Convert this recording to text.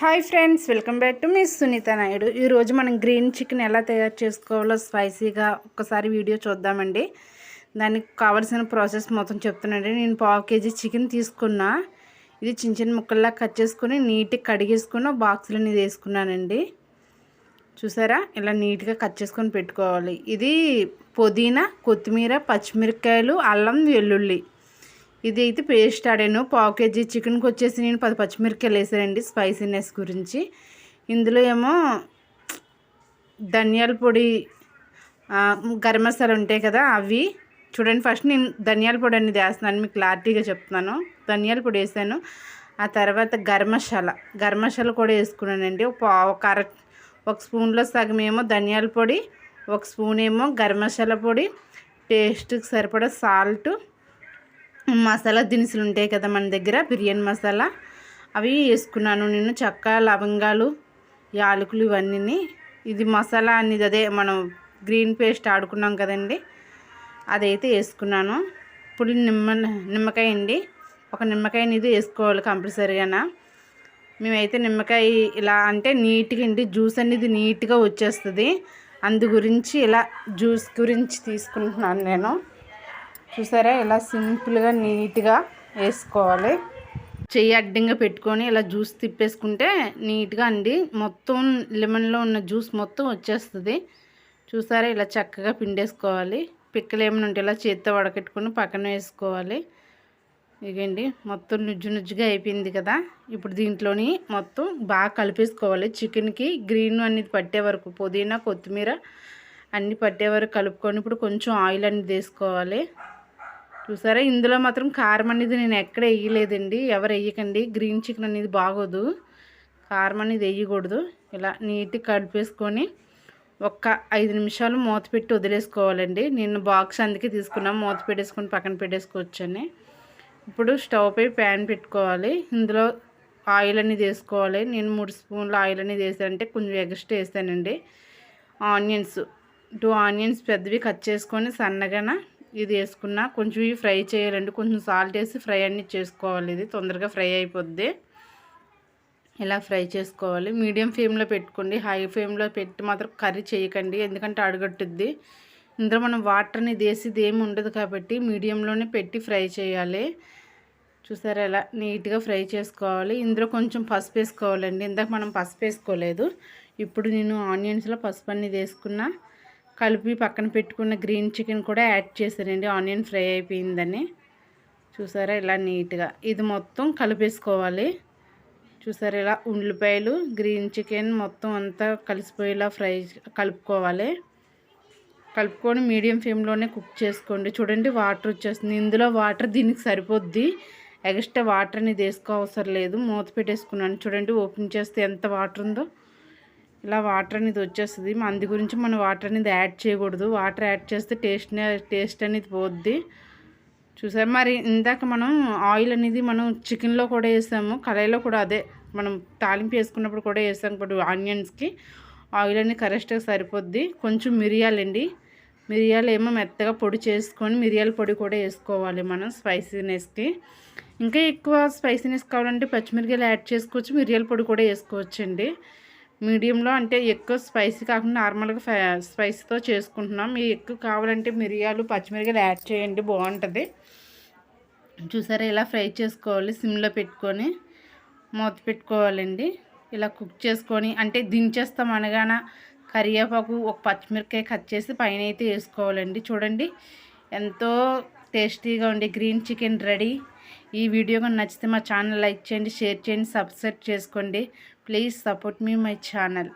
Hi friends welcome back to మీ సునీత నాయుడు. ఈరోజు మనం green chicken ఎలా తయారు చేసుకోవాలో స్పైసీగా ఒక్కసారి వీడియో చూద్దామండి. దానికి కావాల్సిన ప్రాసెస్ మొత్తం చెప్తున్నానండి. నేను పావు కేజీ చికెన్ తీసుకున్నా. ఇది చిన్న చిన్న ముక్కల్లా కట్ చేసుకుని నీట్గా కడిగేసుకుని బాక్స్లో ఇది వేసుకున్నానండి. చూసారా? ఇలా నీట్గా కట్ చేసుకొని పెట్టుకోవాలి. ఇది పుదీనా కొత్తిమీర పచ్చిమిరపకాయలు అల్లం వెల్లుల్లి. ఇది అయితే పేస్ట్ ఆడాను. పావు కేజీ చికెన్కి వచ్చేసి నేను పది పచ్చిమిరపకాయలు వేసానండి స్పైసీనెస్ గురించి. ఇందులో ఏమో ధనియాల పొడి గరం మసాలా ఉంటాయి కదా అవి. చూడండి ఫస్ట్ నేను ధనియాల పొడి అనేది వేస్తున్నాను మీకు క్లారిటీగా చెప్తున్నాను. ధనియాల పొడి వేసాను. ఆ తర్వాత గరం మసాలా. గరం మసాలా కూడా వేసుకున్నానండి. ఒక పావు కర ఒక స్పూన్లో సగం ఏమో ధనియాల పొడి ఒక స్పూన్ ఏమో గరం మసాలా పొడి టేస్ట్కి సరిపడా సాల్ట్ మసాలా దినుసులు ఉంటాయి కదా మన దగ్గర బిర్యానీ మసాలా. అవి వేసుకున్నాను నేను చెక్క లవంగాలు యాలకులు ఇవన్నీ ఇది మసాలా అనేది అదే మనం గ్రీన్ పేస్ట్ ఆడుకున్నాం కదండి అదైతే వేసుకున్నాను. ఇప్పుడు నిమ్మ నిమ్మకాయ అండి ఒక నిమ్మకాయ అనేది వేసుకోవాలి కంపల్సరీగా మేమైతే నిమ్మకాయ ఇలా అంటే నీట్గా అండి జ్యూస్ అనేది నీట్గా వచ్చేస్తుంది. అందు గురించి ఇలా జ్యూస్ గురించి తీసుకుంటున్నాను నేను. చూసారా? ఇలా సింపుల్గా నీట్గా వేసుకోవాలి. చెయ్యి అడ్డంగా పెట్టుకొని ఇలా జ్యూస్ తిప్పేసుకుంటే నీట్గా అండి. మొత్తం లెమన్లో ఉన్న జ్యూస్ మొత్తం వచ్చేస్తుంది. చూసారా? ఇలా చక్కగా పిండేసుకోవాలి. పిక్కలు ఏమైనా ఉంటే ఇలా చేత్తో వడకట్టుకొని పక్కన వేసుకోవాలి. ఇగండి మొత్తం నుజ్జు నుజ్జుగా అయిపోయింది కదా. ఇప్పుడు దీంట్లోని మొత్తం బాగా కలిపేసుకోవాలి. చికెన్కి గ్రీన్ అనేది పట్టే వరకు పుదీనా కొత్తిమీర అన్నీ పట్టే వరకు కలుపుకొని ఇప్పుడు కొంచెం ఆయిల్ అనేది వేసుకోవాలి. చూసారా? ఇందులో మాత్రం కారం అనేది నేను ఎక్కడ వేయలేదండి ఎవరు వేయకండి గ్రీన్ చికెన్ అనేది బాగోదు. కారం అనేది వేయకూడదు ఇలా నీట్గా కడిపేసుకొని ఒక్క ఐదు నిమిషాలు మూత పెట్టి వదిలేసుకోవాలండి. నేను బాక్స్ అందుకే తీసుకున్నాం. మూత పెట్టేసుకొని పక్కన పెట్టేసుకోవచ్చని ఇప్పుడు స్టవ్ పై ప్యాన్ పెట్టుకోవాలి. ఇందులో ఆయిల్ అనేది వేసుకోవాలి. నేను మూడు స్పూన్ల ఆయిల్ అనేది వేసానంటే కొంచెం ఎగస్ట్ వేసానండి. ఆనియన్స్ టూ ఆనియన్స్ పెద్దవి కట్ చేసుకొని సన్నగా ఇది వేసుకున్నా కొంచెం ఇవి ఫ్రై చేయాలండి. కొంచెం సాల్ట్ వేసి ఫ్రై అన్ని చేసుకోవాలి ఇది. తొందరగా ఫ్రై అయిపోద్ది. ఇలా ఫ్రై చేసుకోవాలి. మీడియం ఫ్లేమ్లో పెట్టుకోండి. హై ఫ్లేమ్లో పెట్టి మాత్రం కర్రీ చేయకండి. ఎందుకంటే అడుగట్టుద్ది. ఇందులో మనం వాటర్ అనేది వేసేది ఏమి ఉండదు కాబట్టి మీడియంలోనే పెట్టి ఫ్రై చేయాలి. చూసారా ఎలా నీట్గా ఫ్రై చేసుకోవాలి. ఇందులో కొంచెం పసుపు వేసుకోవాలండి. ఇందాక మనం పసుపు వేసుకోలేదు. ఇప్పుడు నేను ఆనియన్స్లో పసుపు అనేది వేసుకున్నా. కలిపి పక్కన పెట్టుకున్న గ్రీన్ చికెన్ కూడా యాడ్ చేశానండి ఆనియన్ ఫ్రై అయిపోయిందని. చూసారా ఇలా నీట్గా ఇది మొత్తం కలిపేసుకోవాలి. చూసారా ఇలా ఉల్లిపాయలు గ్రీన్ చికెన్ మొత్తం అంతా కలిసిపోయేలా ఫ్రై కలుపుకోవాలి. కలుపుకొని మీడియం ఫ్లేమ్లోనే కుక్ చేసుకోండి. చూడండి వాటర్ వచ్చేస్తుంది. ఇందులో వాటర్ దీనికి సరిపోద్ది. ఎక్స్ట్రా వాటర్ అనేది వేసుకోవసరం లేదు. మూత పెట్టేసుకున్నాను. చూడండి ఓపెన్ చేస్తే ఎంత వాటర్ ఉందో. ఇలా వాటర్ అనేది వచ్చేస్తుంది. అందు గురించి మనం వాటర్ అనేది యాడ్ చేయకూడదు. వాటర్ యాడ్ చేస్తే టేస్ట్ టేస్ట్ అనేది పోద్ది. చూసారు? మరి ఇందాక మనం ఆయిల్ అనేది మనం చికెన్లో కూడా వేసాము. కళాయిలో కూడా అదే. మనం తాలింపు వేసుకున్నప్పుడు కూడా వేసాం ఇప్పుడు ఆనియన్స్కి ఆయిల్ అనేది కరెక్ట్గా సరిపోద్ది. కొంచెం మిరియాలండి మిరియాలు ఏమో మెత్తగా పొడి చేసుకొని మిరియాల పొడి కూడా వేసుకోవాలి మనం స్పైసీనెస్కి ఇంకా ఎక్కువ స్పైసీనెస్ కావాలంటే పచ్చిమిరియాలు యాడ్ చేసుకోవచ్చు. మిరియాల పొడి కూడా వేసుకోవచ్చండి. మీడియంలో అంటే ఎక్కువ స్పైసీ కాకుండా నార్మల్గా స్పైసీతో చేసుకుంటున్నాం. మీరు ఎక్కువ కావాలంటే మిరియాలు పచ్చిమిరియాలు యాడ్ చేయండి బాగుంటుంది. చూసారా ఇలా ఫ్రై చేసుకోవాలి సిమ్లో పెట్టుకొని మూత పెట్టుకోవాలండి. ఇలా కుక్ చేసుకొని అంటే దించేస్తాం అనగాన కరివేపాకు ఒక పచ్చిమిరకాయ కట్ చేసి పైన అయితే వేసుకోవాలండి. చూడండి ఎంతో టేస్టీగా ఉండే గ్రీన్ చికెన్ రెడీ. ఈ వీడియో కానీ నచ్చితే మా ఛానల్ లైక్ చేయండి షేర్ చేయండి సబ్స్క్రైబ్ చేసుకోండి. Please support me my channel.